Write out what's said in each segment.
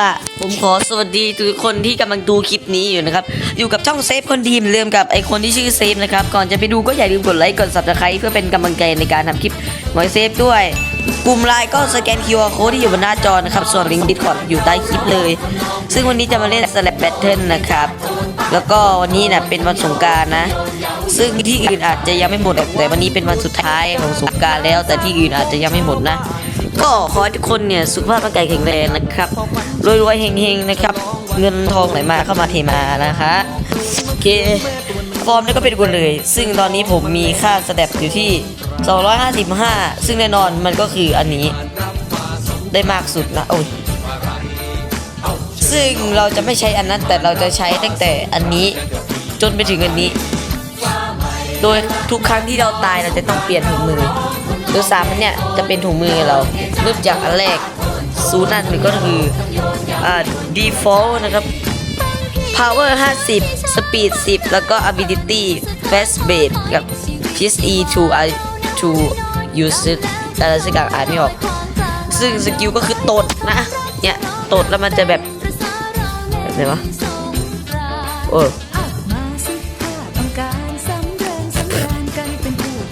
ล่ะ ผมขอสวัสดีทุกคนที่กำลังดูคลิปนี้อยู่นะครับ อยู่กับช่องเซฟคนดีเหมือนเดิมกับไอคนที่ชื่อเซฟนะครับ ก่อนจะไปดูก็อย่าลืมกดไลค์ กด subscribe เพื่อเป็นกำลังใจในการทำคลิปหมอยเซฟด้วย กลุ่มไลน์ก็สแกน QR code ที่อยู่บนหน้าจอนะครับ ส่วนลิงก์ Discord อยู่ใต้คลิปเลย ซึ่งวันนี้จะมาเล่น Slap Battle นะครับ แล้วก็วันนี้นะเป็นวันสงการนะ ซึ่งที่อื่นอาจจะยังไม่หมดแต่วันนี้เป็นวันสุดท้ายของสงการแล้ว แต่ที่อื่นอาจจะยังไม่หมดนะ ก็ขอให้ทุกคนเนี่ยสุขภาพร่างกายแข็งแรงนะครับรวยๆเฮงๆนะครับ เงินทองไหลมาเข้ามาเทมานะคะโอเคฟอร์มนี่ก็เป็นคนเลย ซึ่งตอนนี้ผมมีค่าสแตปอยู่ที่ 255 ซึ่งแน่นอนมันก็คืออันนี้ได้มากสุดนะโอ้ยซึ่งเราจะไม่ใช้อันนั้นแต่เราจะใช้ตั้งแต่อันนี้จนไปถึงอันนี้ โดยทุกครั้งที่เราตายเราจะต้องเปลี่ยนถุงมือ โดยสามอันเนี่ยจะเป็นถุงมือเราเริ่มจากอันแรกศูนย์อันหนึ่งก็คืออ่า default นะครับ power 50 speed 10 แล้วก็ ability fast break กับ PSE to I- to use it อะไรสักอย่างอ่านไม่ออก ซึ่งสกิลก็คือตดนะ เนี่ยตดแล้วมันจะแบบแบบไหนวะโอ้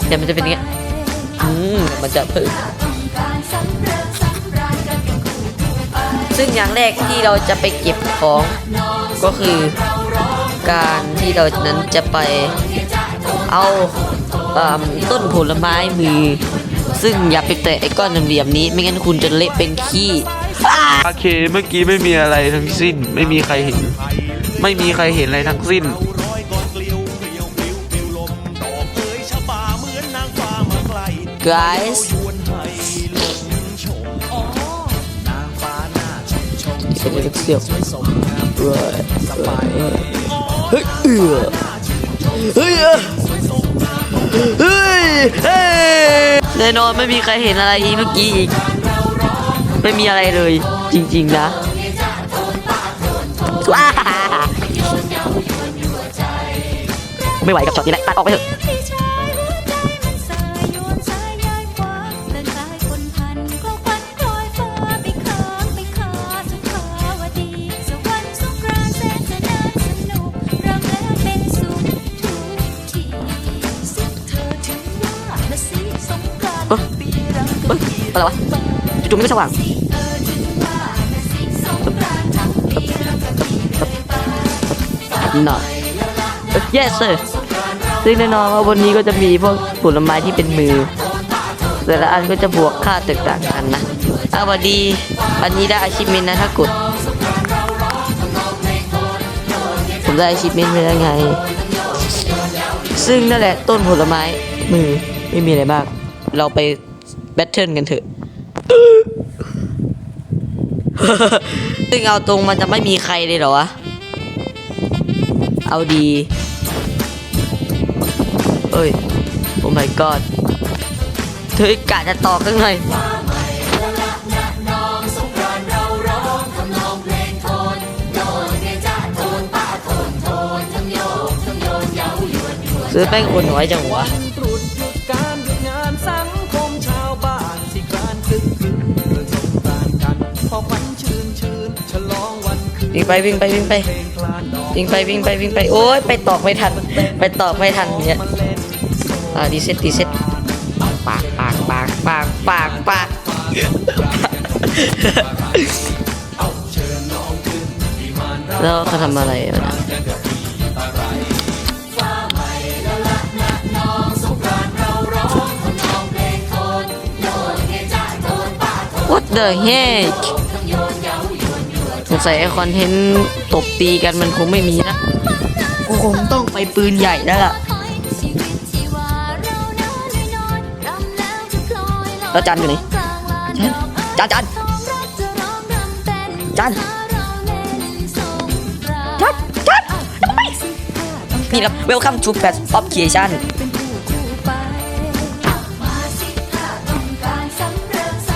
เดี๋ยวมันจะเป็นอย่างเงี้ย มมันจะเพิ่มซึ่งอย่างแรกที่เราจะไปเก็บของก็คือการที่เรานั้นจะไปเอาเอิ่มต้นผลไม้มือ ซึ่งอย่าไปแตะไอ้ก้อนเหลี่ยมๆนี้ ไม่งั้นคุณจะเละเป็นขี้โอเคเมื่อกี้ไม่มีอะไรทั้งสิ้น ไม่มีใครเห็น ไม่มีใครเห็นอะไรทั้งสิ้น guys เสียงเล็กเสียวเฮ้ยเอือเฮ้ยเฮ้ยเฮ้ยแน่นอนไม่มีใครเห็นอะไรเมื่อกี้อีก ไม่มีอะไรเลย จริง ๆ นะว้าไม่ไหวกับช็อตนี้แหละตัดออกไปเถอะ อะไรวะจู่ๆมันก็สว่างน่อย yes sir ซึ่งแน่นอนว่าวันนี้ก็จะมีพวกผลไม้ที่เป็นมือ แต่ละอันก็จะบวกค่าแตกต่างกันนะอะสวัสดี อันนี้ได้อาชิเมนนะถ้ากด ผมได้อาชิเมนไปแล้วไง ซึ่งนั่นแหละต้นผลไม้มือไม่มีอะไรมาก เราไป แบทเทิลกันเถอะ ซึ่งเอาตรงมันจะไม่มีใครเลยเหรอวะ เอาดีเอ้ย โอ้ my god เธอกะจะต่อข้างในซื้อแป้งคนน้อยจังวะ วิ่งไปวิ่งไปวิ่งไปวิ่งไปวิ่งไปวิ่งไปโอ้ยไปตอกไม่ทัน ไปตอกไม่ทันเนี่ยอ่าดีเซ็ตดีเซ็ตปากปากปากปากปากปากแล้วเขาทำอะไรวะนะวัดเดอะเฮกส งสัยไอคอนเทนต์ตบตีกันมันคงไม่มีนะกูคงต้องไปปืนใหญ่แล้วล่ะแล้วจันอยู่ไหนจานจานจานจัดจัดไปนี่ครับ welcome to Patch of Creation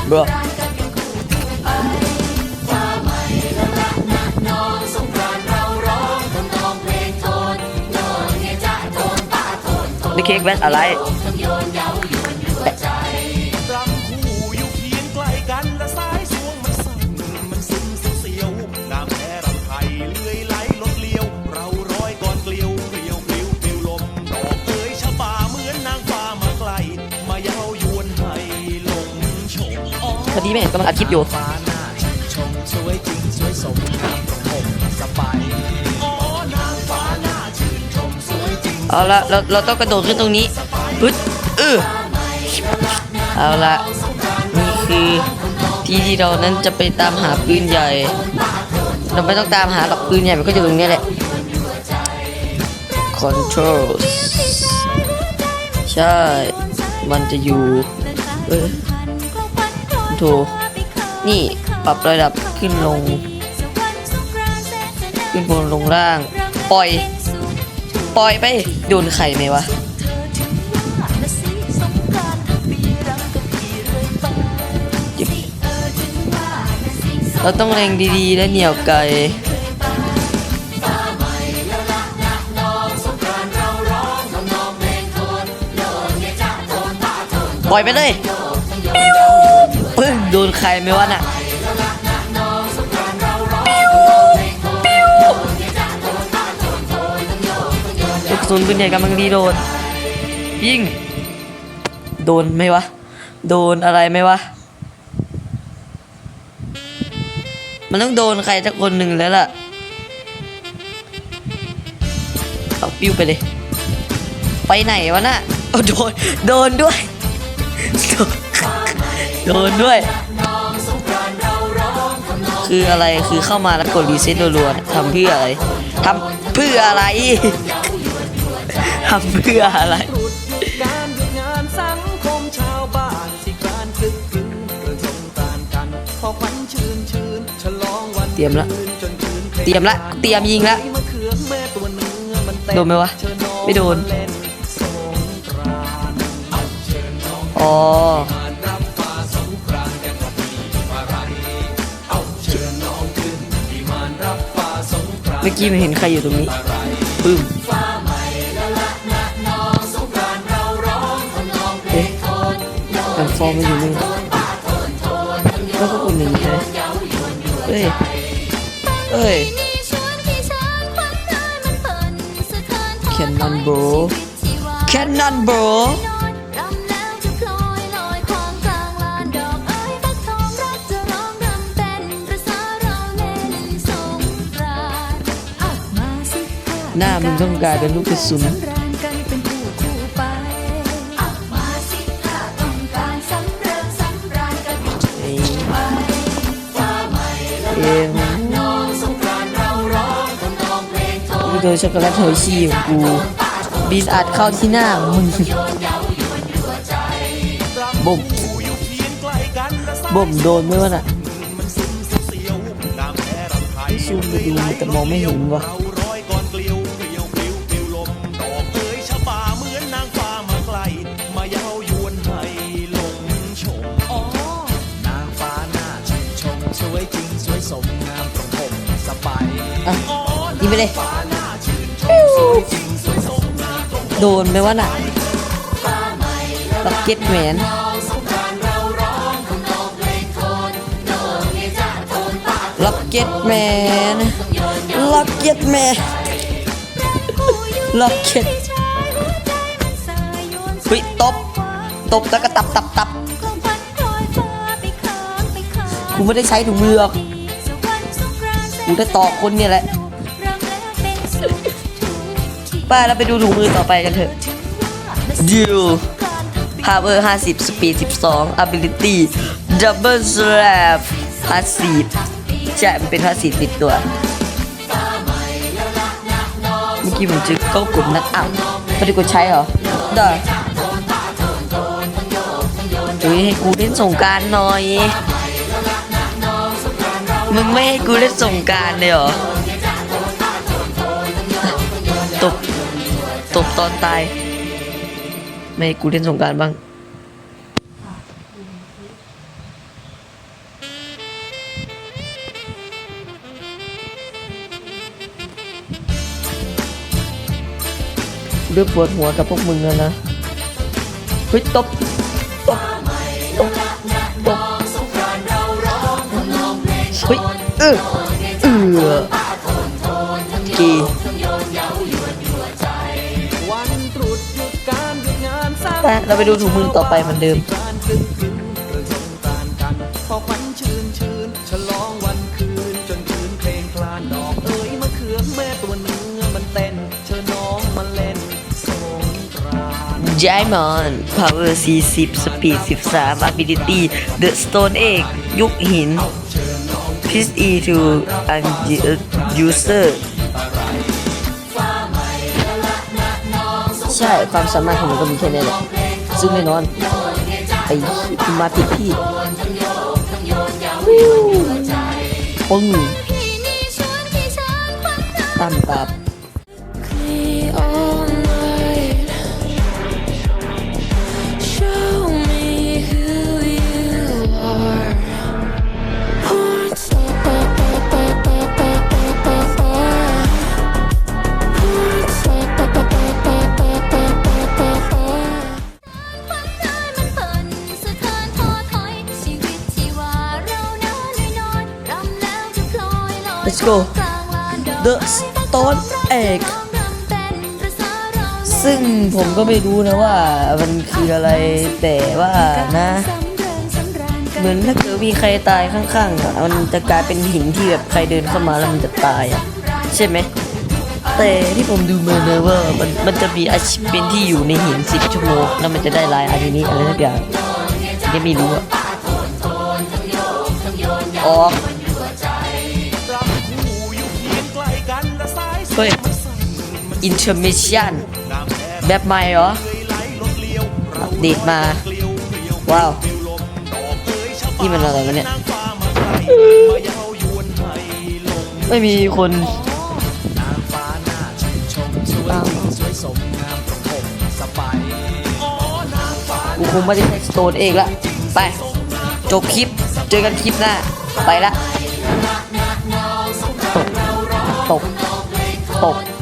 เบอ ไม่ค้กแวสอะไรพอดีแม่กำลังอัดคลิปอยู่ เอาละเราเราต้องกระโดดขึ้นตรงนี้ปึ๊ดเออเอาละนี่คือที่ที่เรานั้นจะไปตามหาปืนใหญ่ เราไม่ต้องตามหาหรอกปืนใหญ่มันก็อยู่ตรงนี้แหละ controls ใช่ มันจะอยู่เออโถนี่ปรับระดับขึ้นลง ขึ้นบนลงล่าง ปล่อย ปล่อยไปโดนไข่ไหมวะเราต้องเล็งดีๆและเหนียวไกลปล่อยไปเลยปึ้งโดนใครไหมวะน่ะ ศูนย์ปืนใหญ่กำลังรีโหลดยิงโดนไหมวะ โดนอะไรไหมวะ มันต้องโดนใครสักคนหนึ่งแล้วล่ะเอาปิ้วไปเลย ไปไหนวะน่ะเอาโดน โดนด้วย โดนด้วย คืออะไร คือเข้ามาแล้วกดรีเซ็ตรัวๆทำเพื่ออะไรทำเพื่ออะไร ทำเพื่ออะไรหยุดหยุดการหยุดงานสังคมชาวบ้านสิการคึกคืนเรื่องสงกรานต์กันพอควันชื่นชื่นฉลองวันเตรียมละ คืนจนคืนเตรียมละ เตรียมยิงละ มะเขือแม่ตัวเนื้อมันเต้นโดนไหมวะ เชิญน้องไม่โดนาเล่นสงกรานต์อ๋อ เมื่อกี้มันเห็นใครอยู่ตรงนี้ปึ้ม ฟอร์มมันอยู่นี่แล้วก็กดหนึ่งใช่ไหมเอ้ย เอ้ยแคนนอนโบรแคนนอนโบรหน้ามึงต้องกลายเป็นลูกกระสุน โดยช็อกโกแลตเฮอร์ชี่ของกูบีนอัดเข้าที่หน้ามึงบ่มบ่มโดนไหมวะน่ะซูมไปดูแต่มองไม่เห็นวะเอาร้อยก่อนเกลียวเกลียวเกลียวเกลียวลมดอกเอ๋ยชะบาเหมือนนางฟ้ามาไกลมาเย้ายวนให้หลงชมอ๋อนางฟ้าหน้าชื่นชมสวยจริงสวยสมงามตรงผมสบายอะยิงไปเลย โดนไหมวะน่ะล็อกเก็ตแหวนล็อกเก็ตแมนล็อกเก็ตแมนล็อกเก็ตเฮ้ยตบ ตบแล้วก็ตับตับตับกูไม่ได้ใช้ถุงมือหรอกกูได้ตอกคนเนี่ยแหละ ไป้าเราไปดูถุงมือต่อไปกันเถอะ Deal Power 50 Speed 12 Ability Double Slap Passive ใช่มันเป็น Passive ติดตัว เมื่อกี้ผมจะเข้ากดนักอ่าวไม่ได้กดใช้เหรอได้เฮ้ยให้กูเล่นสงกรารหน่อย มึงไม่ให้กูเล่นสงกรารเลยเหรอ ตอนตาย ไม่กูเล่นสงกรารบ้างเริ่มปวดหัวกับพวกมึงแล้วนะ เฮ้ย ตบ ตบ ตบ ตบ เฮ้ย เออ ไปเราไปดูถุงมือต่อไปเหมือนเดิมจายมอนมมอนพาวเวอร์40สปีด13 ability The Stone Egg ยุคหิน Please E to and user ใช่ ความสามารถของมันก็มีแค่นี้แหละ ซึ่งแน่นอนไอ้มาผิดที่ปึ้งตั้มตับ Let's go กลางลานดอก The Stone Egg ร้นเราซึ่งผมก็ไม่รู้นะว่ามันคืออะไรแต่ว่านะ เหมือนถ้าเกิดมีใครตายข้างๆอะมันจะกลายเป็นหินที่แบบใครเดินเข้ามาแล้วมันจะตายอะใช่ไหมแต่ที่ผมดูมานะว่ามันมันจะมีอาชีพเป็นที่อยู่ในหินสิบชั่วโมงแล้วมันจะได้ลายอันนี้อะไรสักอย่างยังไม่รู้อะออก เฮ้ยอินเทอร์มิชชั่นแบบใหม่เหรอ อัปเดตมา ว้าว นี่มันอะไรวะเนี่ย ไม่มีคนอ้าวกูคงไม่ได้ใช้สโตนเองละ ไป จบคลิป เจอกันคลิปหน้า ไปละ hộp